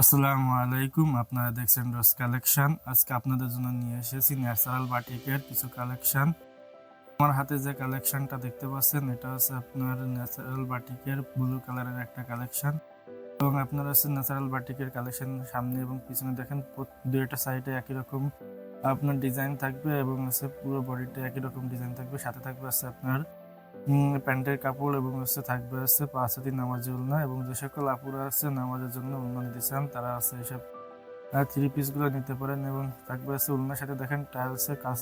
আসসালামু আলাইকুম, আপনারা দেখছেন রোজ কালেকশন। আজকে আপনাদের জন্য নিয়ে এসেছি ন্যাচারাল বাটিকের কিছু কালেকশন। আমার হাতে যে কালেকশনটা দেখতে পাচ্ছেন, এটা হচ্ছে আপনার ন্যাচারাল বাটিকের ব্লু কালারের একটা কালেকশন। এবং আপনারা হচ্ছে ন্যাচারাল বাটিকের কালেকশন সামনে এবং পিছনে দেখেন দুইটা সাইডে একই রকম আপনার ডিজাইন থাকবে এবং হচ্ছে পুরো বডিটা একই রকম ডিজাইন থাকবে। সাথে থাকবে হচ্ছে আপনার প্যান্টের কাপড় এবং হচ্ছে থাকবে হচ্ছে পাঁচ হাতি নামাজি উলনা এবং যে সকল আপুরা আছে নামাজের জন্য উলনা নিতে চান তারা আছে এসব থ্রি পিসগুলো নিতে পারেন এবং থাকবে হচ্ছে উলনার সাথে দেখেন টাইলসে কাজ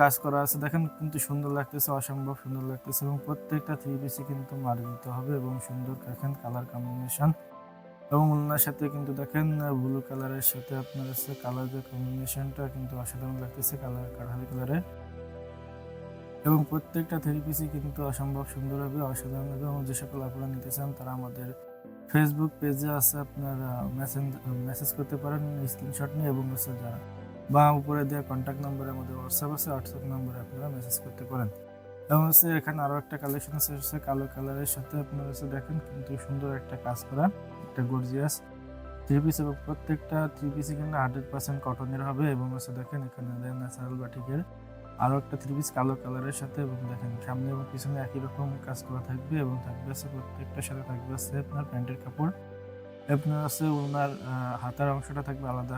কাজ করা আছে। দেখেন কিন্তু সুন্দর লাগতেছে, অসম্ভব সুন্দর লাগতেছে এবং প্রত্যেকটা থ্রি পিসই কিন্তু মারি দিতে হবে এবং সুন্দর দেখেন কালার কম্বিনেশন এবং উলনার সাথে কিন্তু দেখেন ব্লু কালারের সাথে আপনার হচ্ছে কালার যে কম্বিনেশনটা কিন্তু অসাধারণ লাগতেছে কালার কাঠালি কালারের এবং প্রত্যেকটা থ্রি পিসই কিন্তু অসম্ভব সুন্দর হবে। অসাধারণ হবে এবং যে সকল আপনারা নিতে চান তারা আমাদের ফেসবুক পেজে আছে। আপনারা মেসেঞ্জ মেসেজ করতে পারেন স্ক্রিনশট নিয়ে এবং হচ্ছে যারা বা উপরে দেওয়া কন্ট্যাক্ট নম্বরে আমাদের হোয়াটসঅ্যাপ আছে হোয়াটসঅ্যাপ নম্বরে আপনারা মেসেজ করতে পারেন। এবং হচ্ছে এখানে আরও একটা কালেকশন আছে, হচ্ছে কালো কালারের সাথে আপনারা হচ্ছে দেখেন কিন্তু সুন্দর একটা কাজ করা, একটা গর্জিয়াস থ্রি পিস এবং প্রত্যেকটা থ্রি পিসই কিন্তু হান্ড্রেড পার্সেন্ট কটনের হবে। এবং হচ্ছে দেখেন এখানে ন্যাচারাল বাটিকের আরও একটা থ্রি পিস কালো কালারের সাথে এবং দেখেন সামনে এবং পিছনে একই রকম কাজ করা থাকবে এবং থাকবে আছে প্রত্যেকটার সাথে থাকবে আছে আপনার প্যান্টের কাপড়। আপনার আছে ওনার হাতার অংশটা থাকবে আলাদা।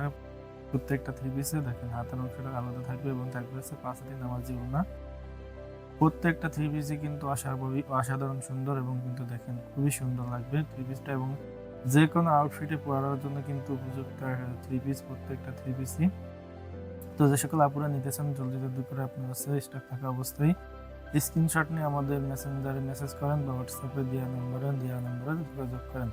প্রত্যেকটা থ্রি পিসে দেখেন হাতার অংশটা আলাদা থাকবে এবং থাকবে আছে পাঁচ হাতি নামাজি ওনা। প্রত্যেকটা থ্রি পিসই কিন্তু অসাধারণ সুন্দর এবং কিন্তু দেখেন খুবই সুন্দর লাগবে থ্রি পিসটা এবং যে কোনো আউটফিটে পরার জন্য কিন্তু উপযুক্ত থ্রি পিস প্রত্যেকটা থ্রি পিসই তো যে সকল আপুরা নিতে চান জলদি জলদি করে আপনার কাছে স্টক থাকা অবস্থায় স্ক্রিনশট নিয়ে আমাদের মেসেঞ্জারে মেসেজ করেন বা হোয়াটসঅ্যাপে দেওয়া নম্বরে দেওয়া নম্বরে যোগাযোগ করেন।